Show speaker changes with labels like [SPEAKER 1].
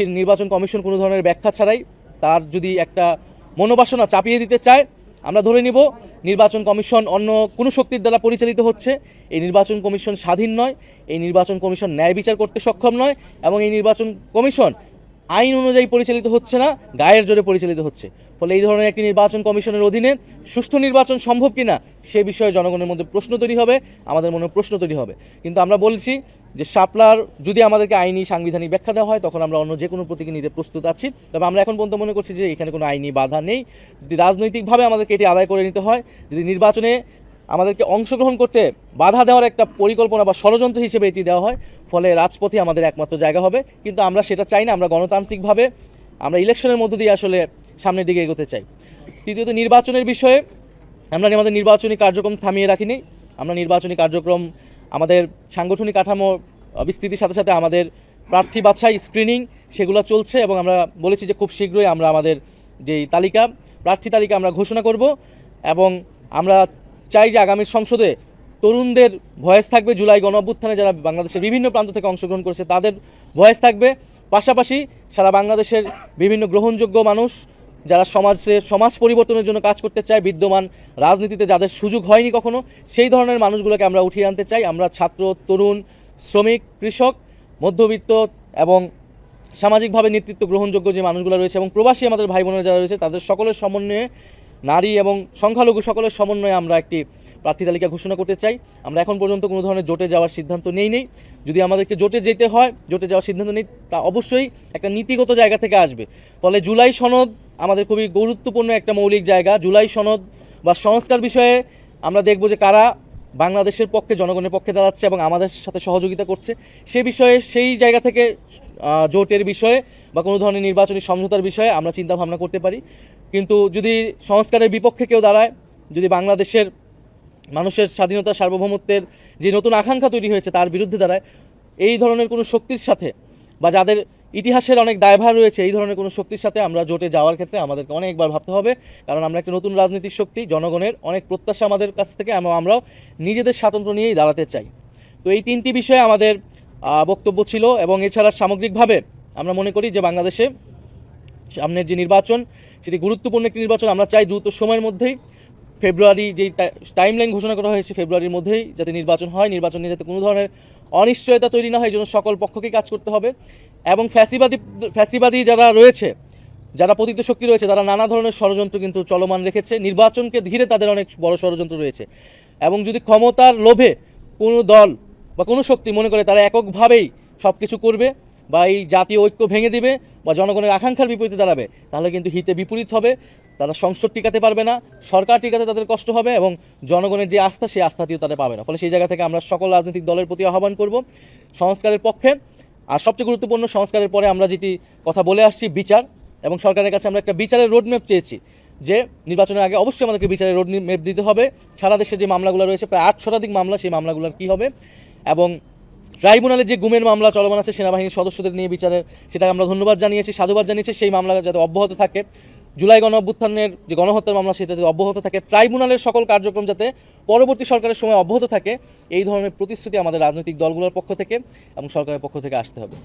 [SPEAKER 1] সেই নির্বাচন কমিশন কোনো ধরনের ব্যাখ্যা ছাড়াই তার যদি একটা মনোবাসনা চাপিয়ে দিতে চায়, আমরা ধরে নিব নির্বাচন কমিশন অন্য কোনো শক্তির দ্বারা পরিচালিত হচ্ছে। এই নির্বাচন কমিশন স্বাধীন নয়, এই নির্বাচন কমিশন ন্যায় বিচার করতে সক্ষম নয় এবং এই নির্বাচন কমিশন আইন অনুযায়ী পরিচালিত হচ্ছে না, গায়ের জোরে পরিচালিত হচ্ছে। ফলে এই ধরনের একটি নির্বাচন কমিশনের অধীনে সুষ্ঠু নির্বাচন সম্ভব কিনা, সে বিষয়ে জনগণের মধ্যে প্রশ্ন তৈরি হবে, আমাদের মনে প্রশ্ন তৈরি হবে। কিন্তু আমরা বলছি যে শাপলার যদি আমাদেরকে আইনি সাংবিধানিক ব্যাখ্যা দেওয়া হয়, তখন আমরা অন্য যে কোনো প্রতীকে নিতে প্রস্তুত আছি। তবে আমরা এখন পর্যন্ত মনে করছি যে এখানে কোনো আইনি বাধা নেই। যদি রাজনৈতিকভাবে আমাদেরকে এটি আদায় করে নিতে হয়, যদি নির্বাচনে আমাদেরকে অংশগ্রহণ করতে বাধা দেওয়ার একটা পরিকল্পনা বা ষড়যন্ত্র হিসেবে এটি দেওয়া হয়, ফলে রাজপথে আমাদের একমাত্র জায়গা হবে। কিন্তু আমরা সেটা চাই না, আমরা গণতান্ত্রিকভাবে আমরা ইলেকশনের মধ্য দিয়ে আসলে সামনের দিকে এগোতে চাই। তৃতীয়ত, নির্বাচনের বিষয়ে আমরা আমাদের নির্বাচনী কার্যক্রম থামিয়ে রাখিনি। আমরা নির্বাচনী কার্যক্রম আমাদের সাংগঠনিক কাঠামো বিস্তৃতির সাথে সাথে আমাদের প্রার্থী বাছাই স্ক্রিনিং সেগুলো চলছে এবং আমরা বলেছি যে খুব শীঘ্রই আমরা আমাদের যেই তালিকা, প্রার্থী তালিকা আমরা ঘোষণা করব এবং আমরা চাই যে আগামী সংসদে তরুণদের ভয়েস থাকবে। জুলাই গণ অভ্যুত্থানে যারা বাংলাদেশের বিভিন্ন প্রান্ত থেকে অংশগ্রহণ করেছে তাদের ভয়েস থাকবে। পাশাপাশি সারা বাংলাদেশের বিভিন্ন গ্রহণযোগ্য মানুষ যারা সমাজে, সমাজ পরিবর্তনের জন্য কাজ করতে চায়, বিদ্যমান রাজনীতিতে যাদের সুযোগ হয়নি কখনো, সেই ধরনের মানুষগুলোকে আমরা উঠিয়ে আনতে চাই। আমরা ছাত্র, তরুণ, শ্রমিক, কৃষক, মধ্যবিত্ত এবং সামাজিকভাবে নেতৃত্ব গ্রহণযোগ্য যে মানুষগুলো রয়েছে এবং প্রবাসী আমাদের ভাই বোনেরা যারা রয়েছে, তাদের সকলের সমন্বয়ে নারী এবং সংখ্যালঘু সকলের সমন্বয়ে আমরা একটি প্রার্থী তালিকা ঘোষণা করতে চাই। আমরা এখন পর্যন্ত কোনো ধরনের জোটে যাওয়ার সিদ্ধান্ত নেই নেই। যদি আমাদেরকে জোটে যেতে হয়, জোটে যাওয়ার সিদ্ধান্ত নেই, তা অবশ্যই একটা নীতিগত জায়গা থেকে আসবে। ফলে জুলাই সনদ আমাদের খুবই গুরুত্বপূর্ণ একটা মৌলিক জায়গা। জুলাই সনদ বা সংস্কার বিষয়ে আমরা দেখব যে কারা বাংলাদেশের পক্ষে, জনগণের পক্ষে দাঁড়াচ্ছে এবং আমাদের সাথে সহযোগিতা করছে। সে বিষয়ে, সেই জায়গা থেকে জোটের বিষয়ে বা কোনো ধরনের নির্বাচনী সমঝোতার বিষয়ে আমরা চিন্তা ভাবনা করতে পারি। কিন্তু যদি সংস্কারের বিপক্ষে কেউ দাঁড়ায়, যদি বাংলাদেশের মানুষের স্বাধীনতা, সার্বভৌমত্বের যে নতুন আকাঙ্ক্ষা তৈরি হয়েছে তার বিরুদ্ধে দাঁড়ায়। এই ধরনের কোনো শক্তির সাথে বা যাদের ইতিহাসের অনেক দায়ভার রয়েছে, এই ধরনের কোনো শক্তির সাথে আমরা জোটে যাওয়ার ক্ষেত্রে আমাদেরকে অনেকবার ভাবতে হবে। কারণ আমরা একটা নতুন রাজনৈতিক শক্তি, জনগণের অনেক প্রত্যাশা আমাদের কাছ থেকে, এবং আমরাও নিজেদের স্বাতন্ত্র্য নিয়েই দাঁড়াতে চাই। তো এই তিনটি বিষয়ে আমাদের বক্তব্য ছিল, এবং এছাড়া সামগ্রিকভাবে আমরা মনে করি যে বাংলাদেশে সামনের যে নির্বাচন, সেটি গুরুত্বপূর্ণ একটি নির্বাচন, আমরা চাই দ্রুত সময়ের মধ্যেই ফেব্রুয়ারি যেই টাইম লাইন ঘোষণা করা হয়েছে ফেব্রুয়ারির মধ্যেই যাতে নির্বাচন হয়, নির্বাচন নিয়ে যাতে কোনো ধরনের অনিশ্চয়তা তৈরি না হয় জন্য সকল পক্ষকে কাজ করতে হবে। এবং ফ্যাসিবাদী ফ্যাসিবাদী যারা রয়েছে, যারা পতিত শক্তি রয়েছে, তারা নানা ধরনের ষড়যন্ত্র কিন্তু চলমান রেখেছে। নির্বাচনকে ধীরে তাদের অনেক বড় ষড়যন্ত্র রয়েছে। এবং যদি ক্ষমতার লোভে কোনো দল বা কোনো শক্তি মনে করে তারা এককভাবেই সব কিছু করবে বা এই জাতীয় ঐক্য ভেঙে দিবে বা জনগণের আকাঙ্ক্ষার বিপরীতে দাঁড়াবে, তাহলে কিন্তু হিতে বিপরীত হবে, তারা সংসদ টিকাতে পারবে না, সরকার টিকাতে তাদের কষ্ট হবে এবং জনগণের যে আস্থা, সেই আস্থাটিও তারা পাবে না। ফলে সেই জায়গা থেকে আমরা সকল রাজনৈতিক দলের প্রতি আহ্বান করব সংস্কারের পক্ষে। আর সবচেয়ে গুরুত্বপূর্ণ, সংস্কারের পরে আমরা যেটি কথা বলে আসছি, বিচার। এবং সরকারের কাছে আমরা একটা বিচারের রোডম্যাপ চেয়েছি যে নির্বাচনের আগে অবশ্যই আমাদেরকে বিচারের রোড ম্যাপ দিতে হবে। সারা দেশে যে মামলাগুলো রয়েছে, প্রায় আট শতাধিক মামলা, সেই মামলাগুলোর কী হবে? এবং ট্রাইব্যুনালে যে গুমের মামলা চলমান আছে, সেনাবাহিনীর সদস্যদের নিয়ে বিচারের, সেটাকে আমরা ধন্যবাদ জানিয়েছি, সাধুবাদ জানিয়েছি, সেই মামলা যাতে অব্যাহত থাকে। জুলাই গণ অভ্যুত্থানের যে গণহত্যার মামলা, সেটা যাতে অব্যাহত থাকে। ট্রাইব্যুনালের সকল কার্যক্রম যাতে পরবর্তী সরকারের সময় অব্যাহত থাকে, এই ধরনের প্রতিশ্রুতি আমাদের রাজনৈতিক দলগুলোর পক্ষ থেকে এবং সরকারের পক্ষ থেকে আসতে হবে।